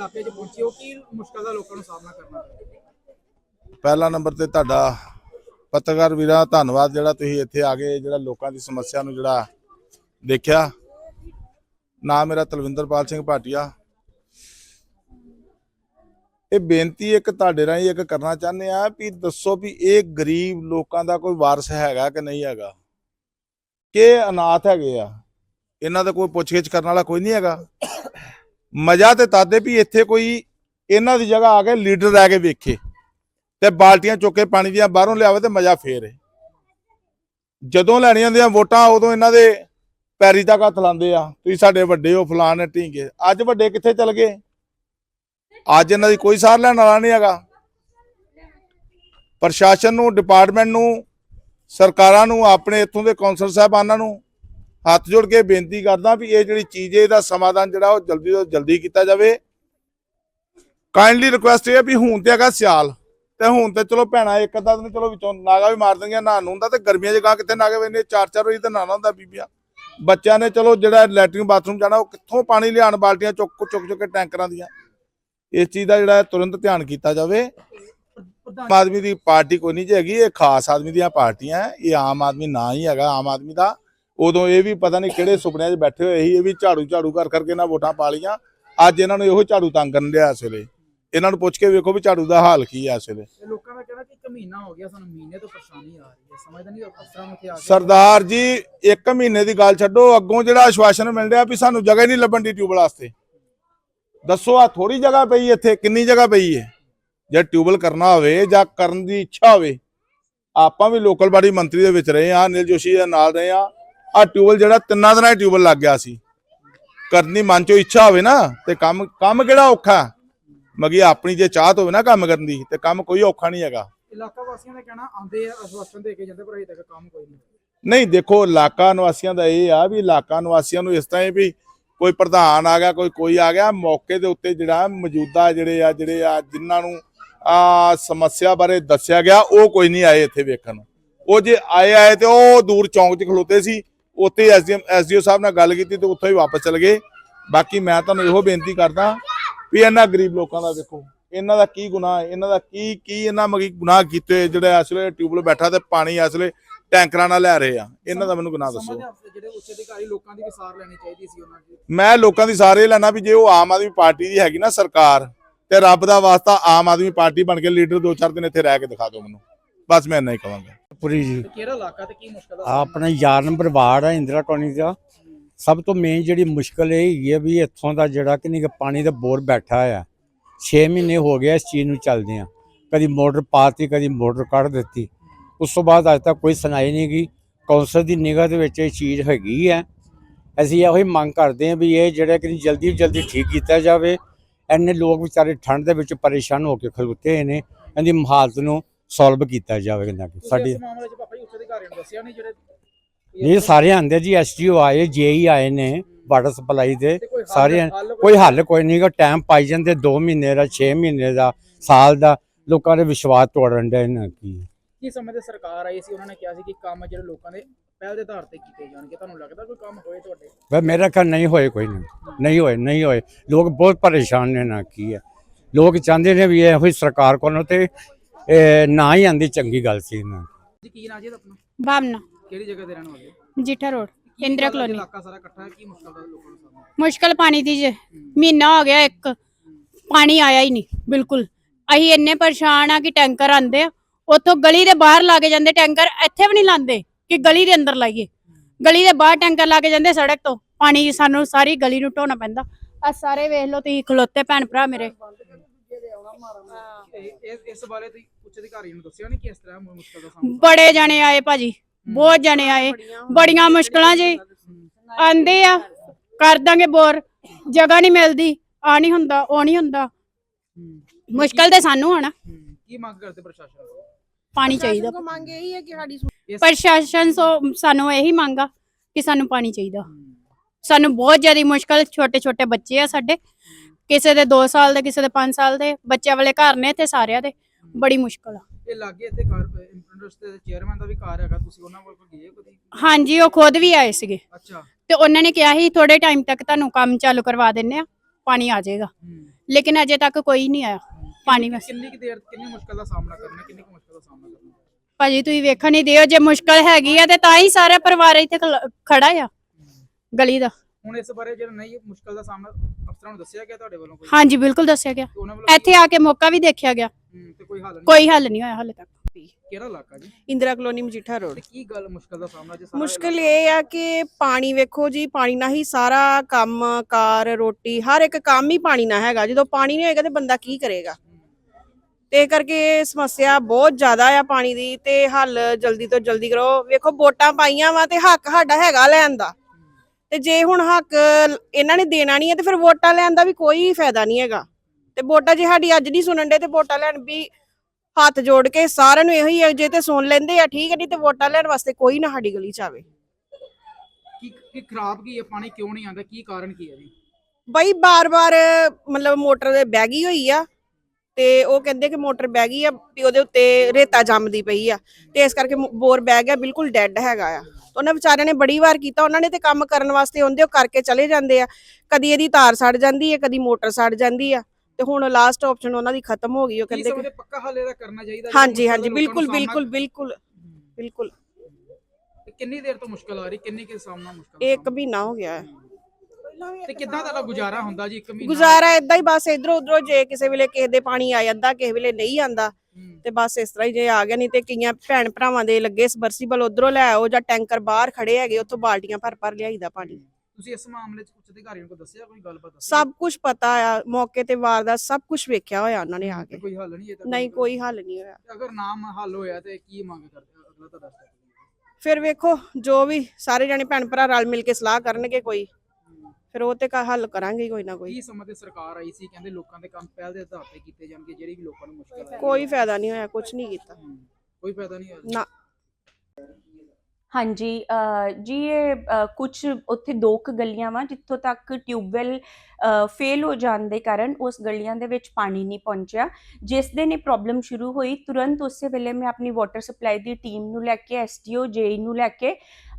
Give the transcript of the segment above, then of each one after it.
ਇਲਾਕੇ 'ਚ ਪਹੁੰਚੇ ਹੋ, ਕੀ ਮੁਸ਼ਕਲ ਦਾ ਲੋਕਾਂ ਨੂੰ ਸਾਹਮਣਾ ਕਰਨਾ? ਪਹਿਲਾ ਨੰਬਰ ਤੇ ਤੁਹਾਡਾ ਪੱਤਰਕਾਰ ਵੀਰਾਂ, ਧੰਨਵਾਦ ਜਿਹੜਾ ਤੁਸੀਂ ਇੱਥੇ ਆ ਕੇ ਜਿਹੜਾ ਲੋਕਾਂ ਦੀ ਸਮੱਸਿਆ ਨੂੰ ਜਿਹੜਾ ਦੇਖਿਆ। ਨਾਮ ਮੇਰਾ ਤਲਵਿੰਦਰਪਾਲ ਸਿੰਘ ਭਾਟੀਆ। ਇਹ ਬੇਨਤੀ ਇੱਕ ਤੁਹਾਡੇ ਰਾਹੀਂ ਇੱਕ ਕਰਨਾ ਚਾਹੁੰਦੇ ਆ ਵੀ ਦੱਸੋ ਵੀ ਇਹ ਗਰੀਬ ਲੋਕਾਂ ਦਾ ਕੋਈ ਵਾਰਸ ਹੈਗਾ ਕਿ ਨਹੀਂ ਹੈਗਾ? ਕਿ ਅਨਾਥ ਹੈਗੇ ਆ? ਇਹਨਾਂ ਦਾ ਕੋਈ ਪੁੱਛਗਿੱਛ ਕਰਨ ਵਾਲਾ ਕੋਈ ਨਹੀਂ ਹੈਗਾ? ਮਜ਼ਾ ਤੇ ਤਾਦੇ ਵੀ ਇੱਥੇ ਕੋਈ ਇਹਨਾਂ ਦੀ ਜਗ੍ਹਾ ਆ ਕੇ ਲੀਡਰ ਰਹਿ ਕੇ ਵੇਖੇ ਤੇ ਬਾਲਟੀਆਂ ਚੁੱਕ ਕੇ ਪਾਣੀ ਦੀਆਂ ਬਾਹਰੋਂ ਲਿਆਵੇ ਤੇ ਮਜ਼ਾ ਫੇਰ ਏ। ਜਦੋਂ ਲੈਣੀਆਂ ਹੁੰਦੀਆਂ ਵੋਟਾਂ, ਉਦੋਂ ਇਹਨਾਂ ਦੇ ਪੈਰੀ ਤੱਕ ਹੱਥ ਲਾਉਂਦੇ ਆ, ਤੁਸੀਂ ਸਾਡੇ ਵੱਡੇ ਹੋ, ਫਲਾਣ ਢੀਂਗੇ ਅੱਜ ਵੱਡੇ ਕਿੱਥੇ ਚਲ ਗਏ? ਅੱਜ ਇਹਨਾਂ ਦੀ ਕੋਈ ਸਾਰ ਲੈਣ ਵਾਲਾ ਨਹੀਂ ਹੈਗਾ। ਪ੍ਰਸ਼ਾਸਨ ਨੂੰ, ਡਿਪਾਰਟਮੈਂਟ ਨੂੰ, ਸਰਕਾਰਾਂ ਨੂੰ, ਆਪਣੇ ਇੱਥੋਂ ਦੇ ਕੌਂਸਲ ਸਾਹਿਬਾਨਾਂ ਨੂੰ ਹੱਥ ਜੋੜ ਕੇ ਬੇਨਤੀ ਕਰਦਾ ਵੀ ਇਹ ਜਿਹੜੀ ਚੀਜ਼ ਹੈ, ਇਹਦਾ ਸਮਾਧਾਨ ਜਿਹੜਾ ਉਹ ਜਲਦੀ ਤੋਂ ਜਲਦੀ ਕੀਤਾ ਜਾਵੇ। ਕਾਈਂਡਲੀ ਰਿਕੁਐਸਟ ਹੈ ਵੀ ਹੁਣ ਤੇ ਹੈਗਾ ਸਿਆਲ ਤੇ ਹੁਣ ਤੇ ਚਲੋ ਭੈਣਾ, ਇੱਕ ਅੱਧਾ ਦਿਨ ਚਲੋ ਵਿੱਚੋਂ ਨਾਗਾ ਵੀ ਮਾਰ ਦਿੰਦੀਆਂ ਨਹਾਉਣ ਹੁੰਦਾ ਤੇ ਗਰਮੀਆਂ 'ਚ ਗਾਂ ਕਿੱਥੇ ਨਾਗੇ ਵੇਨੇ ਚਾਰ ਚਾਰ ਵਜੇ ਤੇ ਨਹਾਉਣਾ ਹੁੰਦਾ ਬੀਬੀਆਂ। ਬੱਚਿਆਂ ਨੇ ਚਲੋ ਜਿਹੜਾ ਲੈਟਰਿੰਗ ਬਾਥਰੂਮ ਜਾਣਾ, ਉਹ ਕਿੱਥੋਂ ਪਾਣੀ ਲਿਆਉਣ ਬਾਲਟੀਆਂ ਚੁੱਕ ਚੁੱਕ ਚੁੱਕ ਕੇ ਟੈਂਕਰਾਂ ਦੀਆਂ। ਇਸ ਚੀਜ਼ ਦਾ ਜਿਹੜਾ ਤੁਰੰਤ ਧਿਆਨ ਕੀਤਾ ਜਾਵੇ। ਆਮ ਆਦਮੀ ਦੀ ਪਾਰਟੀ ਕੋਈ ਨਹੀਂ ਜੀ ਹੈਗੀ, ਇਹ ਖਾਸ ਆਦਮੀ ਦੀਆਂ ਪਾਰਟੀਆਂ, ਇਹ ਆਮ ਆਦਮੀ ਨਾ ਹੀ ਹੈਗਾ, ਆਮ ਆਦਮੀ ਦਾ। ਉਦੋਂ ਇਹ ਵੀ ਪਤਾ ਨਹੀਂ ਕਿਹੜੇ ਸੁਪਨਿਆਂ 'ਚ ਬੈਠੇ ਹੋਏ ਸੀ ਇਹ ਵੀ ਝਾੜੂ ਝਾੜੂ ਕਰ ਕਰਕੇ ਨਾ ਵੋਟਾਂ ਪਾ ਲਈਆਂ। ਅੱਜ ਇਹਨਾਂ ਨੂੰ ਇਹੋ ਝਾੜੂ ਤੰਗ ਕਰਨ ਲਿਆ ਇਸ ਵੇਲੇ। ਇਹਨਾਂ ਨੂੰ ਪੁੱਛ ਕੇ ਵੇਖੋ ਵੀ ਝਾੜੂ ਦਾ ਹਾਲ ਕੀ ਆ ਇਸ ਵੇਲੇ। ਇਹ ਲੋਕਾਂ ਦਾ ਕਹਿਣਾ ਕਿ ਇੱਕ ਮਹੀਨਾ ਹੋ ਗਿਆ ਸਾਨੂੰ ਮਹੀਨੇ ਤੋਂ ਪਰੇਸ਼ਾਨੀ ਆ ਰਹੀ ਹੈ। ਸਮਝਦਾ ਨਹੀਂ ਅਫਸਰਾਂ ਨੂੰ ਇੱਥੇ ਆ ਕੇ ਸਰਦਾਰ ਜੀ ਇੱਕ ਮਹੀਨੇ ਦੀ ਗੱਲ ਛੱਡੋ ਅੱਗੋਂ ਜਿਹੜਾ ਆਸ਼ਵਾਸਨ ਮਿਲ ਰਿਹਾ ਵੀ ਸਾਨੂੰ ਜਗ੍ਹਾ ਹੀ ਨਹੀਂ ਲੱਭਣ ਦੀ ਟਿਊਬਲ ਵਾਸਤੇ। ਦੱਸੋ ਆ ਥੋੜੀ ਜਗ੍ਹਾ ਪਈ ਇੱਥੇ? ਕਿੰਨੀ ਜਗ੍ਹਾ ਪਈ ਹੈ? ਜੇ ਟਿਊਬਲ ਕਰਨਾ ਹੋਵੇ ਜਾਂ ਕਰਨ ਦੀ ਇੱਛਾ ਹੋਵੇ ਆਪਾਂ ਵੀ ਲੋਕਲ ਬਾਡੀ ਮੰਤਰੀ ਦੇ ਵਿੱਚ ਰਹੇ ਆ ਅਨਿਲ ਜੋਸ਼ੀ ਦੇ ਨਾਲ ਰਹੇ ਆ ਆ ਟਿਊਬਲ ਜਿਹੜਾ ਤਿੰਨਾਂ ਦਿਨਾਂ ਟਿਊਬਲ ਲੱਗ ਗਿਆ ਸੀ। ਕਰਨੀ ਮਨ ਚੋਂ ਇੱਛਾ ਹੋਵੇ ਨਾ ਤੇ ਕੰਮ ਕੰਮ ਕਿਹੜਾ ਔਖਾ? ਮਗੀ ਆਪਣੀ ਜੇ ਚਾਹਤ ਹੋਵੇ ਨਾ ਕੰਮ ਕਰਨ ਦੀ ਤੇ ਕੰਮ ਕੋਈ ਔਖਾ ਨਹੀਂ ਹੈਗਾ। ਇਲਾਕਾ ਵਾਸੀਆਂ ਦਾ ਕਹਿਣਾ ਆਉਂਦੇ ਆ ਅਸਵਾਸਨ ਦੇ ਕੇ ਜਾਂਦੇ ਪਰ ਅਜੇ ਤੱਕ ਕੰਮ ਕੋਈ ਨਹੀਂ। ਨਹੀਂ ਦੇਖੋ ਇਲਾਕਾ ਨਿਵਾਸੀਆਂ ਦਾ ਇਹ ਆ ਵੀ ਇਲਾਕਾ ਨਿਵਾਸੀਆਂ ਨੂੰ ਇਸ ਤਰ੍ਹਾਂ ਹੀ ਵੀ ਕੋਈ ਪ੍ਰਧਾਨ ਆ ਗਿਆ ਕੋਈ ਕੋਈ ਆ ਗਿਆ ਮੌਕੇ ਦੇ ਉੱਤੇ ਜਿਹੜਾ ਮੌਜੂਦਾ ਜਿਹੜੇ ਆ ਜਿਹੜੇ ਆ ਜਿਨ੍ਹਾਂ ਨੂੰ ਆ ਸਮੱਸਿਆ ਬਾਰੇ ਦੱਸਿਆ ਗਿਆ ਉਹ ਕੋਈ ਨਹੀਂ ਆਏ ਇੱਥੇ ਵੇਖਣ। ਉਹ ਜੇ ਆਏ ਆਏ ਤੇ ਉਹ ਦੂਰ ਚੌਂਕ 'ਚ ਖਲੋਤੇ ਸੀ ਉੱਥੇ ਐਸਡੀਐਮ ਐਸਡੀਓ ਸਾਹਿਬ ਨਾਲ ਗੱਲ ਕੀਤੀ ਤੇ ਉੱਥੋਂ ਹੀ ਵਾਪਸ ਚਲੇ ਗਏ। ਬਾਕੀ ਮੈਂ ਤੁਹਾਨੂੰ ਇਹੋ ਬੇਨਤੀ ਕਰਦਾ ਵੀ ਇਹਨਾਂ ਗਰੀਬ ਲੋਕਾਂ ਦਾ ਦੇਖੋ ਇਹਨਾਂ ਦਾ ਕੀ ਗੁਨਾਹ ਹੈ ਇਹਨਾਂ ਦਾ ਕੀ ਕੀ ਇਹਨਾਂ ਮਗੀ ਗੁਨਾਹ ਕੀਤੇ ਜਿਹੜੇ ਅਸਲੇ ਟਿਊਬਲ ਬੈਠਾ ਤੇ ਪਾਣੀ ਅਸਲੇ ਟੈਂਕਰਾਂ ਨਾਲ ਲੈ ਰਹੇ ਆ। ਇਹਨਾਂ ਦਾ ਮੈਨੂੰ ਗੁਨਾਹ ਦੱਸੋ। ਜਿਹੜੇ ਉੱਚ ਅਧਿਕਾਰੀ ਲੋਕਾਂ ਦੀ ਵੀ ਸਾਰ ਲੈਣੀ ਚਾਹੀਦੀ ਸੀ ਉਹਨਾਂ ਦੀ। ਮੈਂ ਲੋਕਾਂ ਦੀ ਸਾਰੇ ਲੈਣਾ ਵੀ ਜੇ ਉਹ ਆਮ ਆਦਮੀ ਪਾਰਟੀ ਦੀ ਹੈਗੀ ਨਾ ਸਰਕਾਰ ਤੇ ਰੱਬ ਦਾ ਵਾਸਤਾ ਆਮ ਆਦਮੀ ਪਾਰਟੀ ਬਣ ਕੇ ਲੀਡਰ ਦੋ ਚਾਰ ਦਿਨ ਇੱਥੇ ਰਹਿ ਕੇ ਦਿਖਾ ਦਿਓ ਮੈਨੂੰ। ਬਸ ਮੈਂ ਇੰਨਾ ਹੀ ਕਹਾਂਗਾ। ਪੁਰੀ ਜੀ। ਕਿਹੜਾ ਇਲਾਕਾ ਤੇ ਕੀ ਮੁਸ਼ਕਲ ਆਹ ਆਪਣਾ ਯਾਰ ਨੰਬਰ ਵਾਰਡ ਹੈ ਇੰਦਰਾ ਕਲੋਨੀ ਦਾ। ਸਭ ਤੋਂ ਮੇਨ ਜਿਹੜੀ ਮੁਸ਼ਕਲ ਇਹ ਹੈਗੀ ਹੈ ਵੀ ਇੱਥੋਂ ਦਾ ਜਿਹੜਾ ਕਿ ਨਹੀਂ ਕਿ ਪਾਣੀ ਦਾ ਬੋਰ ਬੈਠਾ ਆ 6 ਮਹੀਨੇ ਹੋ ਗਏ ਇਸ ਚੀਜ਼ ਨੂੰ ਚੱਲਦੇ ਆ। ਕਦੀ ਮੋਟਰ ਪਾਤੀ ਕਦੀ ਮੋਟਰ ਕੱਢ ਦਿੱਤੀ। ਉਸ ਤੋਂ ਬਾਅਦ ਅੱਜ ਤੱਕ ਕੋਈ ਸੁਣਾਈ ਨਹੀਂ ਗਈ। ਕੌਂਸਲ ਦੀ ਨਿਗਾਹ ਦੇ ਵਿੱਚ ਇਹ ਚੀਜ਼ ਹੈਗੀ ਹੈ ਅਸੀਂ ਇਹੋ ਹੀ ਮੰਗ ਕਰਦੇ ਹਾਂ ਵੀ ਇਹ ਜਿਹੜਾ ਕਿ ਜਲਦੀ ਤੋਂ ਜਲਦੀ ਠੀਕ ਕੀਤਾ ਜਾਵੇ। ਇੰਨੇ ਲੋਕ ਵਿਚਾਰੇ ਠੰਡ ਦੇ ਵਿੱਚ ਪਰੇਸ਼ਾਨ ਹੋ ਕੇ ਖਲੋਤੇ ਨੇ। ਇਹਦੀ ਹਾਲਤ ਨੂੰ ਸੋਲਵ ਕੀਤਾ ਜਾਵੇ ਨਾ ਕਿ। ਸਾਡੀ ਮਾਮਲੇ 'ਚ ਪਾਪਾ ਜੀ ਉੱਚ ਅਧਿਕਾਰੀਆਂ ਨੂੰ ਦੱਸਿਆ ਨਹੀਂ ਜਿਹੜੇ ਇਹ ਸਾਰੇ ਆਂਦੇ ਜੀ ਐਸਟੀਓ ਆਏ ਜੇਈ ਆਏ ਨੇ ਵਾਟਰ ਸਪਲਾਈ ਦੇ। ਤੇ ਕੋਈ ਹੱਲ- ਸਾਰੇ ਕੋਈ ਹੱਲ ਕੋਈ ਨਹੀਂਗਾ ਟਾਈਮ ਪਾਈ ਜਾਂਦੇ 2 ਮਹੀਨੇ ਦਾ 6 ਮਹੀਨੇ ਦਾ ਸਾਲ ਦਾ ਲੋਕਾਂ ਦੇ ਵਿਸ਼ਵਾਸ ਤੋੜਨ ਦੇ ਨਾ ਕੀ। ਕੀ ਸਮਝਦੇ ਸਰਕਾਰ ਆਈ ਸੀ ਉਹਨਾਂ ਨੇ ਕਿਹਾ ਸੀ ਕਿ ਕੰਮ ਜਿਹੜੇ ਲੋਕਾਂ ਦੇ ਪਹਿਲ ਦੇ ਆਧਾਰ ਤੇ ਕੀਤੇ ਜਾਣਗੇ। ਤੁਹਾਨੂੰ ਲੱਗਦਾ ਕੋਈ ਕੰਮ ਹੋਏ ਤੁਹਾਡੇ? ਵੇ ਮੇਰਾ ਖਿਆਲ ਨਹੀਂ ਹੋਏ ਕੋਈ ਨਹੀਂ ਨਹੀਂ ਹੋਏ ਨਹੀਂ ਹੋਏ। ਲੋਕ ਬਹੁਤ ਪਰੇਸ਼ਾਨ ਨੇ ਨਾ ਕੀ ਹੈ। ਲੋਕ ਚਾਹੁੰਦੇ ਨੇ ਵੀ ਇਹੋ ਹੀ ਸਰਕਾਰ ਕੋਲੋਂ ਤੇ ਇਹ ਨਾ ਹੀ ਆਂਦੀ ਚੰਗੀ ਗੱਲ ਸੀ ਨਾ ਜੀ ਕੀ ਨਾਂ ਜੀ ਇਹਦਾ ਆਪਣਾ? ਭਾਵਨਾ। ਕਿਹੜੀ ਜਗ੍ਹਾ ਤੇ ਰਹਿਣ ਵਾਲੇ ਹੋ? ਜੀਠਾ ਰੋਡ ਕੀ ਇੰਦਰਾ ਗੱਲ ਹੈ ਕਲੋਨੀ। ਇਲਾਕਾ ਸਾਰਾ ਇਕੱਠਾ ਹੈ? ਕੀ ਮੁਸ਼ਕਲ ਦਾ ਲੋਕਾਂ ਨੂੰ ਸਾਹਮਣੇ? ਮੁਸ਼ਕਲ ਪਾਣੀ ਦੀ ਜੇ। ਮਹੀਨਾ ਹੋ ਗਿਆ ਇੱਕ ਪਾਣੀ ਆਇਆ ਹੀ ਨਹੀਂ ਬਿਲਕੁਲ। ਅਸੀਂ ਇੰਨੇ ਪਰੇਸ਼ਾਨ ਆ ਕਿ ਟੈਂਕਰ ਆਂਦੇ ਆ ਉੱਥੋਂ ਗਲੀ ਦੇ ਬਾਹਰ ਲਾ ਕੇ ਜਾਂਦੇ ਟੈਂਕਰ ਇੱਥੇ ਵੀ ਨਹੀਂ ਲਾਂਦੇ ਕਿ ਗਲੀ ਦੇ ਅੰਦਰ ਲਾਈਏ। ਗਲੀ ਦੇ ਬਾਹਰ ਟੈਂਕਰ ਲਾ ਕੇ ਜਾਂਦੇ ਸੜਕ ਤੋਂ ਪਾਣੀ ਸਾਨੂੰ ਸਾਰੀ ਗਲੀ ਨੂੰ ਢੋਣਾ ਪੈਂਦਾ। ਆ ਸਾਰੇ ਵੇਖ ਲਓ ਤੁਸੀਂ ਖਲੋਤੇ ਭੈਣ ਭਰਾ ਮੇਰੇ। ਇਹ- ਇਹ- ਇਸ ਬਾਰੇ ਤੁਸੀਂ ਉੱਚ ਅਧਿਕਾਰੀਆਂ ਨੂੰ ਦੱਸਿਆ ਨਹੀਂ ਕਿ ਇਸ ਤਰ੍ਹਾਂ ਮੁਸ਼ਕਲ ਦਾ ਸਾਹਮਣਾ ਬੜੇ ਜਣੇ ਆਏ ਭਾਜੀ ਬਹੁਤ ਜਣੇ ਆਏ। ਬੜੀਆਂ ਮੁਸ਼ਕਲਾਂ ਜੀ। ਆਂਦੇ ਆ ਕਰ ਦਾਂਗੇ ਬੋਰ। ਜਗ੍ਹਾ ਨਹੀਂ ਮਿਲਦੀ ਆ ਨਹੀਂ ਹੁੰਦਾ ਉਹ ਨਹੀਂ ਹੁੰਦਾ। ਮੁਸ਼ਕਲ ਤੇ ਸਾਨੂੰ ਆ ਨਾ। ਹੂੰ। ਕੀ ਮੰਗ ਕਰਦੇ ਪ੍ਰਸ਼ਾਸਨ ਕੋਲ ਪਾਣੀ ਚਾਹੀਦਾ। ਕੋ ਮੰਗ ਇਹੀ ਹੈ ਕਿ ਸਾਡੀ ਇਸ- ਪ੍ਰਸ਼ਾਸਨ ਸੋ ਸਾਨੂੰ ਇਹੀ ਮੰਗਾ ਕਿ ਸਾਨੂੰ ਪਾਣੀ ਚਾਹੀਦਾ। ਸਾਨੂੰ ਬਹੁਤ ਜ਼ਿਆਦਾ ਮੁਸ਼ਕਲ ਛੋਟੇ ਛੋਟੇ ਬੱਚੇ ਆ ਸਾਡੇ। ਕਿਸੇ ਦੇ 2 ਸਾਲ ਦੇ ਕਿਸੇ ਦੇ 5 ਸਾਲ ਦੇ। ਬੱਚਿਆਂ ਵਾਲੇ ਘਰ ਨੇ ਤੇ ਸਾਰਿਆਂ ਦੇ। ਬੜੀ ਮੁਸ਼ਕਲ ਆ। ਇਹ ਲਾਗੇ ਇੱਥੇ ਕਾਰ ਇੰਡਸਟਰੀ ਦੇ ਚੇਅਰਮੈਨ ਦਾ ਵੀ ਕਾਰ ਹੈਗਾ ਤੁਸੀਂ ਉਹਨਾਂ ਕੋਲ ਕੋਈ ਗਏ ਕਦੀ? ਹਾਂਜੀ ਉਹ ਖੁਦ ਵੀ ਆਏ ਸੀਗੇ। ਅੱਛਾ। ਤੇ ਉਹਨਾਂ ਨੇ ਕਿਹਾ ਸੀ ਥੋੜੇ ਟਾਈਮ ਤੱਕ ਤੁਹਾਨੂੰ ਕੰਮ ਚਾਲੂ ਕਰਵਾ ਦਿੰਨੇ ਆ ਪਾਣੀ ਆ ਜਾਏਗਾ। ਲੇਕਿਨ ਅਜੇ ਤੱਕ ਕੋਈ ਨਹੀਂ ਆਇਆ ਪਾਣੀ ਵਾਸਤੇ। ਕਿੰਨੀ ਕੁ ਦੇਰ ਕਿੰਨੀ ਮੁਸ਼ਕਲ ਦਾ ਸਾਹਮਣਾ ਕਰਨਾ ਕਿੰਨੀ ਕੁ ਮੁਸ਼ਕਲ ਦਾ ਸਾਹਮਣਾ ਕਰਨਾ? ਭਾਜੀ ਤੁਸੀਂ ਵੇਖਣ ਹੀ ਦਿਓ ਜੇ ਮੁਸ਼ਕਲ ਹੈਗੀ ਆ ਤੇ ਤਾਂ ਹੀ ਸਾਰਾ ਪਰਿਵਾਰ ਇੱਥੇ ਖੜਾ ਆ ਗਲੀ ਦਾ। ਹੁਣ ਇਸ ਬਾਰੇ ਜਿਹੜਾ ਨਹੀਂ ਮੁਸ਼ਕਲ ਦਾ ਸਾਹਮਣਾ ਅਫਸਰਾਂ ਨੂੰ ਦੱਸਿਆ ਗਿਆ ਤੁਹਾਡੇ ਵੱਲੋਂ ਕੋਈ? ਹਾਂਜੀ ਬਿਲਕੁਲ ਦੱਸਿਆ ਗਿਆ। ਤੇ ਉਹਨਾਂ ਵੱਲੋਂ ਇੱਥੇ ਆ ਕੇ ਮੌਕਾ ਵੀ ਦੇਖਿਆ ਗਿਆ। ਹੂੰ, ਤੇ ਕੋਈ ਹੱਲ ਨਹੀਂ ਕੋਈ ਹੱਲ ਨਹੀਂ ਹੋਇਆ ਹਾਲੇ ਤੱਕ। ਕਿਹੜਾ ਇਲਾਕਾ ਜੀ? Indira colony Majitha road. ਤੇ ਕੀ ਗੱਲ ਮੁਸ਼ਕਲ ਦਾ ਸਾਹਮਣਾ ਜੇ ਸਾਰਾ ਮੁਸ਼ਕਿਲ ਇਹ ਆ ਕਿ ਪਾਣੀ ਵੇਖੋ ਜੀ ਪਾਣੀ ਨਾਲ ਹੀ ਸਾਰਾ ਕੰਮ ਕਾਰ ਰੋਟੀ ਹਰ ਇੱਕ ਕੰਮ ਹੀ ਪਾਣੀ ਨਾਲ ਹੈਗਾ। ਜਦੋਂ ਪਾਣੀ ਨਹੀਂ ਹੋਏਗਾ ਤੇ ਬੰਦਾ ਕੀ ਕਰੇਗਾ? ਤੇ ਇਹ ਕਰਕੇ ਸਮੱਸਿਆ ਬਹੁਤ ਜ਼ਿਆਦਾ ਆ ਪਾਣੀ ਦੀ ਤੇ ਹੱਲ ਜਲਦੀ ਤੋਂ ਜਲਦੀ ਕਰੋ। ਵੇਖੋ ਵੋਟਾਂ ਪਾਈਆਂ ਵਾ ਤੇ ਹੱਕ ਸਾਡਾ ਹੈਗਾ ਲੈਣ ਦਾ। ਤੇ ਜੇ ਹੁਣ ਹੱਕ ਇਹਨਾਂ ਨੇ ਦੇਣਾ ਨਹੀਂ ਹੈ ਤੇ ਫਿਰ ਵੋਟਾਂ ਲੈਣ ਦਾ ਵੀ ਕੋਈ ਫਾਇਦਾ ਨਹੀਂ ਹੈਗਾ। ਤੇ ਵੋਟਾਂ ਜੇ ਸਾਡੀ ਅੱਜ ਨਹੀਂ ਸੁਣਨ ਦੇ ਤੇ ਵੋਟਾਂ ਲੈਣ ਵੀ ਹੱਥ ਜੋੜ ਕੇ ਸਾਰਿਆਂ ਨੂੰ ਇਹੋ ਹੀ ਹੈ ਜੇ ਤੇ ਸੁਣ ਲੈਂਦੇ ਆ ਠੀਕ ਹੈ ਨਹੀਂ ਤੇ ਵੋਟਾਂ ਲੈਣ ਵਾਸਤੇ ਕੋਈ ਨਾ ਸਾਡੀ ਗਲੀ ਚ ਆਵੇ। ਕੀ ਕੀ ਖਰਾਬ ਕੀ ਹੈ? ਪਾਣੀ ਕਿਉਂ ਨਹੀਂ ਆਉਂਦਾ? ਕੀ ਕਾਰਨ ਕੀ ਹੈ ਜੀ? ਬਈ ਬਾਰ-ਬਾਰ ਮਤਲਬ ਮੋਟਰ ਦੇ ਬਹਿ ਗਈ ਹੋਈ ਆ ਤੇ ਉਹ ਕਹਿੰਦੇ ਕਿ ਮੋਟਰ ਬਹਿ ਗਈ ਆ ਵੀ ਉਹਦੇ ਉੱਤੇ ਰੇਤਾ ਜੰਮਦੀ ਪਈ ਆ ਤੇ ਇਸ ਕਰਕੇ ਮੋ- ਬੋਰ ਬਹਿ ਗਿਆ ਬਿਲਕੁਲ ਡੈੱਡ ਹੈਗਾ ਆ ਤੇ ਉਹਨਾਂ ਵਿਚਾਰਿਆਂ ਨੇ ਬੜੀ ਵਾਰ ਕੀਤਾ ਉਹਨਾਂ ਨੇ ਤੇ ਕੰਮ ਕਰਨ ਵਾਸਤੇ ਆਉਂਦੇ ਉਹ ਕਰਕੇ ਚਲੇ ਜਾਂਦੇ ਆ ਕਦੀ ਇਹਦੀ ਤਾਰ ਸੜ ਜਾਂਦੀ ਹੈ ਕਦੀ ਮੋਟਰ ਸੜ ਜਾਂਦੀ ਆ ਤੇ ਹੁਣ ਲਾਸਟ ਆਪਸ਼ਨ ਉਹਨਾਂ ਦੀ ਖਤਮ ਹੋ ਗਈ ਉਹ ਕੀ ਕਹਿੰਦੇ ਕਿ ਸਮਝਦੇ ਪੱਕਾ ਹੱਲ ਇਹਦਾ ਕਰਨਾ ਚਾਹੀਦਾ ਹਾਂਜੀ ਮੁਸ਼ਕਲ ਹਾਂਜੀ ਦਾ ਬਿਲਕੁਲ ਲੋਕਾਂ ਨੂੰ ਬਿਲਕੁਲ ਸਾਹਮਣਾ- ਬਿਲਕੁਲ। ਬਿਲਕੁਲ ਤੇ ਕਿੰਨੀ ਦੇਰ ਤੋਂ ਮੁਸ਼ਕਲ ਆ ਰਹੀ ਕਿੰਨੀ ਕਿ ਸਾਹਮਣਾ ਮੁਸ਼ਕਲ ਇੱਕ? ਮਹੀਨਾ ਹੋ ਗਿਆ ਹੈ ਤੇ ਕਿੱਦਾਂ ਤੁਹਾਡਾ ਗੁਜ਼ਾਰਾ ਹੁੰਦਾ ਜੀ ਇੱਕ ਮਹੀਨਾ ਗੁਜ਼ਾਰਾ ਇਦਾਂ ਹੀ ਬਸ ਇਧਰੋਂ ਉਧਰੋਂ ਜੇ ਕਿਸੇ ਵੇਲੇ ਕਿਸੇ ਦੇ ਪਾਣੀ ਆ ਜਾਂਦਾ ਕਿਸੇ ਵੇਲੇ ਨਹੀਂ ਆਂਦਾ। ਤੇ ਬਸ ਇਸ ਤਰ੍ਹਾਂ ਹੀ ਜੇ ਆ ਗਿਆ ਨਹੀਂ ਤੇ ਕਈਆਂ ਭੈਣ ਭਰਾਵਾਂ ਦੇ ਲੱਗੇ ਸਬਰਸੀਬਲ ਉਧਰੋਂ ਲੈ ਆਓ ਜਾਂ ਟੈਂਕਰ ਬਾਹਰ ਖੜੇ ਹੈਗੇ ਉੱਥੋਂ ਬਾਲਟੀਆਂ ਭਰ ਭਰ ਲਿਆਈਦਾ ਪਾਣੀ ਤੁਸੀਂ ਇਸ ਮਾਮਲੇ 'ਚ ਕੁਝ ਅਧਿਕਾਰੀਆਂ ਕੋਲ ਦੱਸਿਆ ਕੋਈ ਗੱਲਬਾਤ ਦੱਸੀ ਸਭ ਕੁਝ ਪਤਾ ਆ ਮੌਕੇ ਤੇ ਵਾਰਦਾ ਸਭ ਕੁਝ ਵੇਖਿਆ ਹੋਇਆ ਉਹਨਾਂ ਨੇ ਆ ਤੇ ਕੇ ਕੋਈ ਹੱਲ ਨਹੀਂ ਹੈ ਨਹੀਂ ਕੋਈ ਹੱਲ ਨਹੀਂ ਹੋਇਆ ਅਗਰ ਨਾ ਮ- ਹੱਲ ਹੋਇਆ ਤੇ ਕੀ ਮੰਗ ਕਰਦੇ? ਅਗਲਾ ਕੀ ਹੈ? ਫਿਰ ਵੇਖੋ ਜੋ ਵੀ ਸਾਰੇ ਜਣੇ ਭੈਣ ਭਰਾ ਰਲ ਮਿਲ ਕੇ ਸਲਾਹ ਕਰਨਗੇ ਕੋਈ। ਫਿਰ ਉਹ ਤੇ ਕਾ ਹੱਲ ਕਰਾਂਗੇ ਹੀ ਕੋਈ ਨਾ ਕੋਈ। ਕੀ ਸਮਝਦੇ ਸਰਕਾਰ ਆਈ ਸੀ? ਕਹਿੰਦੇ ਲੋਕਾਂ ਦੇ ਕੰਮ ਪਹਿਲ ਦੇ ਆਧਾਰ ਤੇ ਕੀਤੇ ਜਾਣਗੇ ਜਿਹੜੀ ਵੀ ਲੋਕਾਂ ਨੂੰ ਮੁਸ਼ਕਲ ਹੈ ਕੋਈ ਫਾਇਦਾ ਨਹੀਂ ਹੋਇਆ ਕੁਝ ਨਹੀਂ ਕੀਤਾ। ਕੋਈ ਫਾਇਦਾ ਨਹੀਂ ਹੋਇਆ। ਨਾ। ਹਾਂਜੀ ਅ, ਜੀ ਇਹ ਕੁਛ ਉੱਥੇ ਦੋ ਕੁ ਗਲੀਆਂ ਵਾ ਜਿੱਥੋਂ ਤੱਕ ਟਿਊਬਵੈੱਲ ਫੇਲ ਹੋ ਜਾਣ ਦੇ ਕਾਰਨ ਉਸ ਗਲੀਆਂ ਦੇ ਵਿੱਚ ਪਾਣੀ ਨਹੀਂ ਪਹੁੰਚਿਆ। ਜਿਸ ਦਿਨ ਇਹ ਪ੍ਰੋਬਲਮ ਸ਼ੁਰੂ ਹੋਈ ਤੁਰੰਤ ਉਸੇ ਵੇਲੇ ਮੈਂ ਆਪਣੀ ਵਾਟਰ ਸਪਲਾਈ ਦੀ ਟੀਮ ਨੂੰ ਲੈ ਕੇ ਐਸਟੀਓ ਜੇਈ ਨੂੰ ਲੈ ਕੇ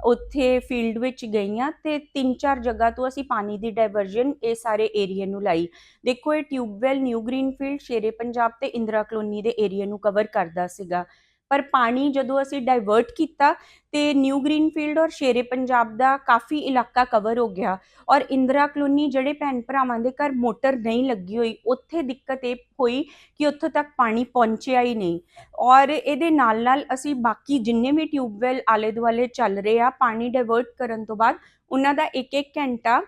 ਉੱਥੇ ਫੀਲਡ ਵਿੱਚ ਗਈਆਂ ਤੇ ਤਿੰਨ ਚਾਰ ਜਗ੍ਹਾ ਤੋਂ ਅਸੀਂ ਪਾਣੀ ਦੀ ਡਾਇਵਰਜਨ ਇਹ ਸਾਰੇ ਏਰੀਆ ਨੂੰ ਲਾਈ। ਦੇਖੋ ਇਹ tubewell New Greenfield Shere Punjab ਤੇ ਇੰਦਰਾ ਕਲੋਨੀ ਦੇ ਏਰੀਆ ਨੂੰ ਕਵਰ ਕਰਦਾ ਸੀਗਾ। ਪਰ ਪਾਣੀ ਜਦੋਂ ਅਸੀਂ ਡਾਇਵਰਟ ਕੀਤਾ ਤੇ ਨਿਊ ਗ੍ਰੀਨਫੀਲਡ ਔਰ ਸ਼ੇਰੇ ਪੰਜਾਬ ਦਾ ਕਾਫੀ ਇਲਾਕਾ ਕਵਰ ਹੋ ਗਿਆ ਔਰ ਇੰਦਰਾ ਕਲੋਨੀ ਜਿਹੜੇ ਭੈਣ ਭਰਾਵਾਂ ਦੇ ਘਰ ਮੋਟਰ ਨਹੀਂ ਲੱਗੀ ਹੋਈ, ਉੱਥੇ ਦਿੱਕਤ ਇਹ ਹੋਈ ਕਿ ਉੱਥੋਂ ਤੱਕ ਪਾਣੀ ਪਹੁੰਚਿਆ ਹੀ ਨਹੀਂ ਔਰ ਇਹਦੇ ਨਾਲ ਨਾਲ ਅਸੀਂ ਬਾਕੀ ਜਿੰਨੇ ਵੀ ਟਿਊਬਵੈਲ ਆਲੇ ਦੁਆਲੇ ਚੱਲ ਰਹੇ ਆ, ਪਾਣੀ ਡਾਇਵਰਟ ਕਰਨ ਤੋਂ ਬਾਅਦ ਉਹਨਾਂ ਦਾ ਇੱਕ ਇੱਕ ਘੰਟਾ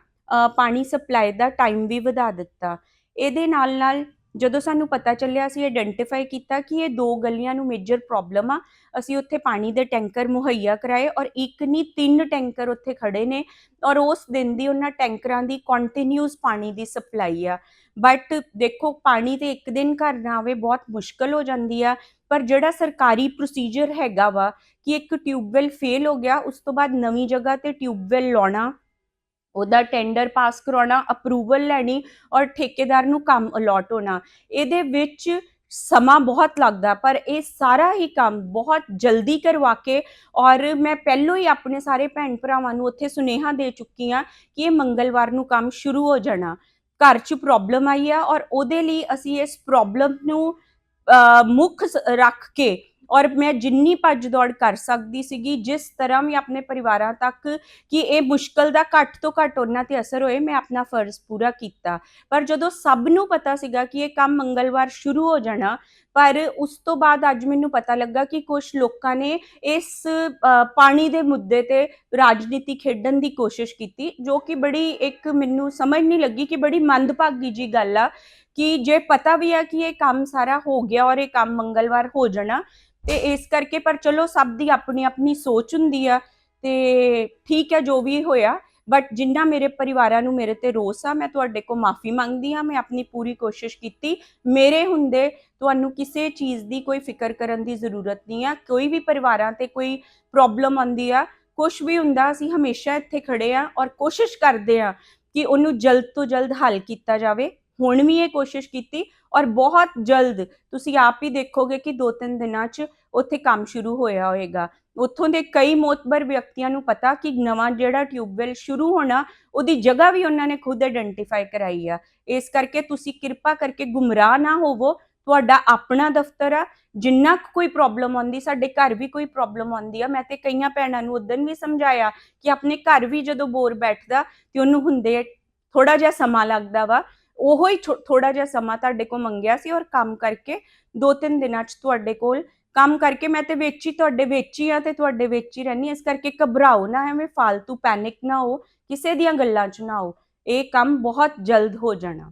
ਪਾਣੀ ਸਪਲਾਈ ਦਾ ਟਾਈਮ ਵੀ ਵਧਾ ਦਿੱਤਾ। ਇਹਦੇ ਨਾਲ ਨਾਲ ਜਦੋਂ ਸਾਨੂੰ ਪਤਾ ਚੱਲਿਆ, ਅਸੀਂ ਆਇਡੈਂਟੀਫਾਈ ਕੀਤਾ ਕਿ ਇਹ ਦੋ ਗਲੀਆਂ ਨੂੰ ਮੇਜਰ ਪ੍ਰੋਬਲਮ ਆ। ਅਸੀਂ ਉੱਥੇ ਪਾਣੀ ਦੇ ਟੈਂਕਰ ਮੁਹੱਈਆ ਕਰਾਏ ਔਰ ਇੱਕ ਨਹੀਂ, ਤਿੰਨ ਟੈਂਕਰ ਉੱਥੇ ਖੜੇ ਨੇ ਔਰ ਉਸ ਦਿਨ ਦੀ ਉਹਨਾਂ ਟੈਂਕਰਾਂ ਦੀ ਕੰਟੀਨਿਊਸ ਪਾਣੀ ਦੀ ਸਪਲਾਈ ਆ। ਬਟ ਦੇਖੋ, ਪਾਣੀ ਤੇ ਇੱਕ ਦਿਨ ਘਰ ਨਾ ਆਵੇ ਬਹੁਤ ਮੁਸ਼ਕਲ ਹੋ ਜਾਂਦੀ ਆ, ਪਰ ਜਿਹੜਾ ਸਰਕਾਰੀ ਪ੍ਰੋਸੀਜਰ ਹੈਗਾ ਵਾ ਕਿ ਇੱਕ ਟਿਊਬਵੈਲ ਫੇਲ ਹੋ ਗਿਆ, ਉਸ ਤੋਂ ਬਾਅਦ ਨਵੀਂ ਜਗ੍ਹਾ ਤੇ ਟਿਊਬਵੈਲ ਲਾਉਣਾ ਉਹਦਾ ਟੈਂਡਰ ਪਾਸ ਕਰਾਉਣਾ ਅਪਰੂਵਲ ਲੈਣੀ ਔਰ ਠੇਕੇਦਾਰ ਨੂੰ ਕੰਮ ਅਲੋਟ ਹੋਣਾ। ਇਹਦੇ ਵਿੱਚ ਸਮਾਂ ਬਹੁਤ ਲੱਗਦਾ, ਪਰ ਇਹ ਸਾਰਾ ਹੀ ਕੰਮ ਬਹੁਤ ਜਲਦੀ ਕਰਵਾ ਕੇ ਔਰ ਮੈਂ ਪਹਿਲੋਂ ਹੀ ਆਪਣੇ ਸਾਰੇ ਭੈਣ ਭਰਾਵਾਂ ਨੂੰ ਉੱਥੇ ਸੁਨੇਹਾ ਦੇ ਚੁੱਕੀ ਹਾਂ ਕਿ ਇਹ ਮੰਗਲਵਾਰ ਨੂੰ ਕੰਮ ਸ਼ੁਰੂ ਹੋ ਜਾਣਾ। ਘਰ 'ਚ ਪ੍ਰੋਬਲਮ ਆਈ ਆ ਔਰ ਉਹਦੇ ਲਈ ਅਸੀਂ ਇਸ ਪ੍ਰੋਬਲਮ ਨੂੰ ਮੁੱਖ ਸ- ਰੱਖ ਕੇ ਔਰ ਮੈਂ ਜਿੰਨੀ ਭੱਜ ਦੌੜ ਕਰ ਸਕਦੀ ਸੀਗੀ, ਜਿਸ ਤਰ੍ਹਾਂ ਵੀ ਆਪਣੇ ਪਰਿਵਾਰਾਂ ਤੱਕ ਕਿ ਇਹ ਮੁਸ਼ਕਲ ਦਾ ਘੱਟ ਤੋਂ ਘੱਟ ਉਹਨਾਂ ਤੇ ਅਸਰ ਹੋਏ, ਮੈਂ ਆਪਣਾ ਫਰਜ਼ ਪੂਰਾ ਕੀਤਾ। ਪਰ ਜਦੋਂ ਸਭ ਨੂੰ ਪਤਾ ਸੀਗਾ ਕਿ ਇਹ ਕੰਮ ਮੰਗਲਵਾਰ ਸ਼ੁਰੂ ਹੋ ਜਾਣਾ, ਪਰ ਉਸ ਤੋਂ ਬਾਅਦ ਅੱਜ ਮੈਨੂੰ ਪਤਾ ਲੱਗਾ ਕਿ ਕੁਝ ਲੋਕਾਂ ਨੇ ਇਸ ਪਾਣੀ ਦੇ ਮੁੱਦੇ ਤੇ ਰਾਜਨੀਤੀ ਖੇਡਣ ਦੀ ਕੋਸ਼ਿਸ਼ ਕੀਤੀ, ਜੋ ਕਿ ਬੜੀ ਇੱਕ ਮੈਨੂੰ ਸਮਝ ਨਹੀਂ ਲੱਗੀ ਕਿ ਬੜੀ ਮੰਦਭਾਗੀ ਜੀ ਗੱਲ ਆ। ਕਿ ਜੇ ਪਤਾ ਵੀ ਆ ਕਿ ਇਹ ਕੰਮ ਸਾਰਾ ਹੋ ਗਿਆ ਔਰ ਇਹ ਕੰਮ ਮੰਗਲਵਾਰ ਹੋ ਜਾਣਾ, ਤੇ ਇਸ ਕਰਕੇ ਪਰ ਚਲੋ ਸਭ ਦੀ ਆਪਣੀ ਆਪਣੀ ਸੋਚ ਹੁੰਦੀ ਆ ਤੇ ਠੀਕ ਹੈ ਜੋ ਵੀ ਹੋਇਆ ਬਟ ਜਿੰਨਾ ਮੇਰੇ ਪਰਿਵਾਰਾਂ ਨੂੰ ਮੇਰੇ ਤੇ ਰੋਸ ਆ, ਮੈਂ ਤੁਹਾਡੇ ਕੋ ਮਾਫੀ ਮੰਗਦੀ ਹਾਂ ਮੈਂ ਆਪਣੀ ਪੂਰੀ ਕੋਸ਼ਿਸ਼ ਕੀਤੀ। ਮੇਰੇ ਹੁੰਦੇ ਤੁਹਾਨੂੰ ਕਿਸੇ ਚੀਜ਼ ਦੀ ਕੋਈ ਫਿਕਰ ਕਰਨ ਦੀ ਜ਼ਰੂਰਤ ਨਹੀਂ ਆ, ਕੋਈ ਵੀ ਪਰਿਵਾਰਾਂ ਤੇ ਕੋਈ ਪ੍ਰੋਬਲਮ ਆਉਂਦੀ ਆ ਕੁਝ ਵੀ ਹੁੰਦਾ ਅਸੀਂ ਹਮੇਸ਼ਾ ਇੱਥੇ ਖੜੇ ਆ ਔਰ ਕੋਸ਼ਿਸ਼ ਕਰਦੇ ਆ ਕਿ ਉਹਨੂੰ ਜਲਦ ਤੋਂ ਜਲਦ ਹੱਲ ਕੀਤਾ ਜਾਵੇ। ਹੁਣ ਵੀ ਇਹ ਕੋਸ਼ਿਸ਼ ਕੀਤੀ ਔਰ ਬਹੁਤ ਜਲਦ ਤੁਸੀਂ ਆਪ ਹੀ ਦੇਖੋਗੇ ਕਿ ਦੋ ਤਿੰਨ ਦਿਨਾਂ 'ਚ ਉੱਥੇ ਕੰਮ ਸ਼ੁਰੂ ਹੋਇਆ ਹੋਏਗਾ। ਉੱਥੋਂ ਦੇ ਕਈ ਮੋਤਬਰ ਵਿਅਕਤੀਆਂ ਨੂੰ ਪਤਾ ਕਿ ਨਵਾਂ ਜਿਹੜਾ ਟਿਊਬਵੈਲ ਸ਼ੁਰੂ ਹੋਣਾ, ਉਹਦੀ ਜਗ੍ਹਾ ਵੀ ਉਹਨਾਂ ਨੇ ਖੁਦ ਆਇਡੈਂਟੀਫਾਈ ਕਰਾਈ ਆ। ਇਸ ਕਰਕੇ ਤੁਸੀਂ ਕਿਰਪਾ ਕਰਕੇ ਗੁੰਮਰਾਹ ਨਾ ਹੋਵੋ। ਤੁਹਾਡਾ ਆਪਣਾ ਦਫ਼ਤਰ ਆ। ਜਿੰਨਾ ਕੁ ਕੋਈ ਪ੍ਰੋਬਲਮ ਆਉਂਦੀ, ਸਾਡੇ ਘਰ ਵੀ ਕੋਈ ਪ੍ਰੋਬਲਮ ਆਉਂਦੀ ਆ। ਮੈਂ ਤੇ ਕਈਆਂ ਭੈਣਾਂ ਨੂੰ ਉਦੋਂ ਵੀ ਸਮਝਾਇਆ ਕਿ ਆਪਣੇ ਘਰ ਵੀ ਜਦੋਂ ਬੋਰ ਬੈਠਦਾ ਤੇ ਉਹਨੂੰ ਹੁੰਦੇ ਥੋੜਾ ਜਿਹਾ ਸਮਾਂ ਲੱਗਦਾ ਵਾ। ਉਹੋ ਹੀ ਥੋੜਾ ਜਿਹਾ ਸਮਾਂ ਤੁਹਾਡੇ ਕੋਲ ਮੰਗਿਆ ਸੀ ਔਰ ਕੰਮ ਕਰਕੇ ਦੋ ਤਿੰਨ ਦਿਨਾਂ ਚ ਤੁਹਾਡੇ ਕੋਲ ਕੰਮ ਕਰਕੇ ਮੈਂ ਤੇ ਵਿੱਚ ਹੀ ਤੁਹਾਡੇ ਵਿੱਚ ਹੀ ਆ ਤੇ ਤੁਹਾਡੇ ਵਿੱਚ ਹੀ। ਰਹਿਣੀ ਇਸ ਕਰਕੇ ਘਬਰਾਓ ਨਾ, ਐਵੇਂ ਫालतू ਪੈਨਿਕ ਨਾ ਹੋ, ਕਿਸੇ ਦੀਆਂ ਗੱਲਾਂ 'ਚ ਨਾ ਹੋ। ਇਹ ਕੰਮ ਬਹੁਤ ਜਲਦ ਹੋ ਜਾਣਾ।